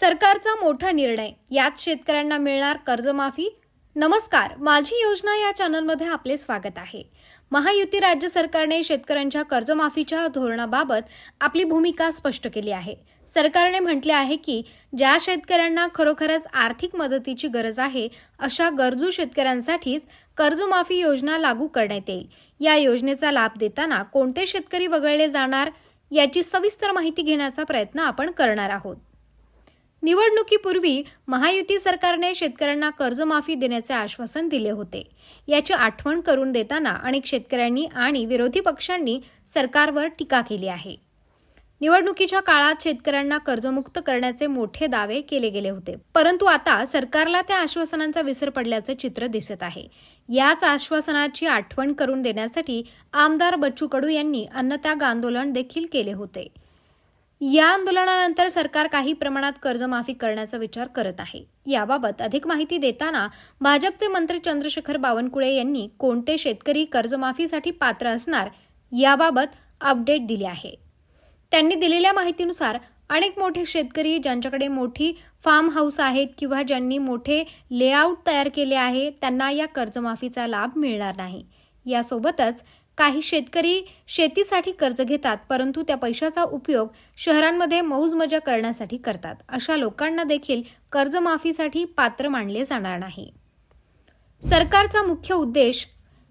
सरकारचा मोठा निर्णय. यात शेतकऱ्यांना मिळणार कर्जमाफी. नमस्कार माझी योजना या चॅनलमध्ये आपले स्वागत आहे. महायुती राज्य सरकारने शेतकऱ्यांच्या कर्जमाफीच्या धोरणाबाबत आपली भूमिका स्पष्ट केली आहे. सरकारने म्हटले आहे की ज्या शेतकऱ्यांना खरोखरच आर्थिक मदतीची गरज आहे अशा गरजू शेतकऱ्यांसाठीच कर्जमाफी योजना लागू करण्यात येईल. या योजनेचा लाभ देताना कोणते शेतकरी वगळले जाणार याची सविस्तर माहिती घेण्याचा प्रयत्न आपण करणार आहोत. निवडणुकीपूर्वी महायुती सरकारने शेतकऱ्यांना कर्जमाफी देण्याचे आश्वासन दिले होते. याची आठवण करून देताना अनेक शेतकऱ्यांनी आणि विरोधी पक्षांनी सरकारवर टीका केली आहे. निवडणुकीच्या काळात शेतकऱ्यांना कर्जमुक्त करण्याचे मोठे दावे केले गेले होते. परंतु आता सरकारला त्या आश्वासनांचा विसर पडल्याचे चित्र दिसत आहे. याच आश्वासनाची आठवण करून देण्यासाठी आमदार बच्चू कडू यांनी अन्नत्याग आंदोलन देखील केले होते. या आंदोलनानंतर सरकार काही प्रमाणात कर्जमाफी करण्याचा विचार करत आहे. याबाबत अधिक माहिती देताना भाजपचे मंत्री चंद्रशेखर बावनकुळे यांनी कोणते शेतकरी कर्जमाफीसाठी पात्र असणार याबाबत अपडेट दिले आहे. त्यांनी दिलेल्या माहितीनुसार अनेक मोठे शेतकरी ज्यांच्याकडे मोठी फार्म हाऊस आहेत किंवा ज्यांनी मोठे लेआउट तयार केले आहे त्यांना या कर्जमाफीचा लाभ मिळणार नाही. यासोबतच काही शेतकरी शेतीसाठी कर्ज घेतात परंतु त्या पैशाचा उपयोग शहरांमध्ये मौजमजा करण्यासाठी करतात. अशा लोकांना देखील कर्जमाफीसाठी पात्र मानले जाणार नाही. सरकारचा मुख्य उद्देश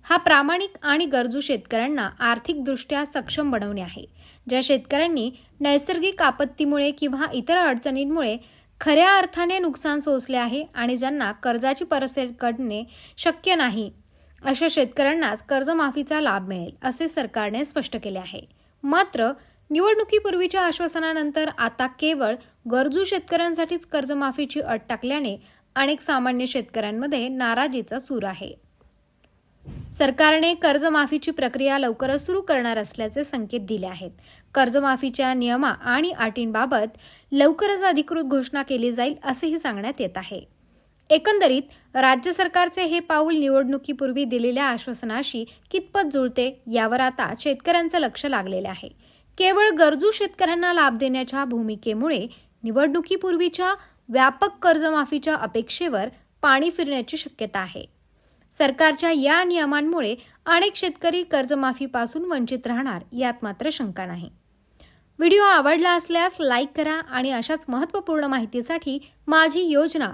हा प्रामाणिक आणि गरजू शेतकऱ्यांना आर्थिकदृष्ट्या सक्षम बनवणे आहे. ज्या शेतकऱ्यांनी नैसर्गिक आपत्तीमुळे किंवा इतर अडचणींमुळे खऱ्या अर्थाने नुकसान सोसले आहे आणि ज्यांना कर्जाची परतफेड करणे शक्य नाही अशा शेतकऱ्यांनाच कर्जमाफीचा लाभ मिळेल असे सरकारने स्पष्ट केले आहे. मात्र निवडणुकीपूर्वीच्या आश्वासनानंतर आता केवळ गरजू शेतकऱ्यांसाठीच कर्जमाफीची अट टाकल्याने अनेक सामान्य शेतकऱ्यांमध्ये नाराजीचा सूर आहे. सरकारने कर्जमाफीची प्रक्रिया लवकरच सुरू करणार असल्याचे संकेत दिले आहेत. कर्जमाफीच्या नियमा आणि अटींबाबत लवकरच अधिकृत घोषणा केली जाईल असेही सांगण्यात येत आहे. एकंदरीत राज्य सरकारचे हे पाऊल निवडणुकीपूर्वी दिलेल्या आश्वासनाशी कितपत जुळते यावर आता शेतकऱ्यांचं लक्ष लागलेलं आहे. केवळ गरजू शेतकऱ्यांना लाभ देण्याच्या भूमिकेमुळे निवडणुकीपूर्वीच्या व्यापक कर्जमाफीच्या अपेक्षेवर पाणी फिरण्याची शक्यता आहे. सरकारच्या या नियमांमुळे अनेक शेतकरी कर्जमाफीपासून वंचित राहणार यात मात्र शंका नाही. व्हिडिओ आवडला असल्यास लाईक करा आणि अशाच महत्त्वपूर्ण माहितीसाठी माझी योजना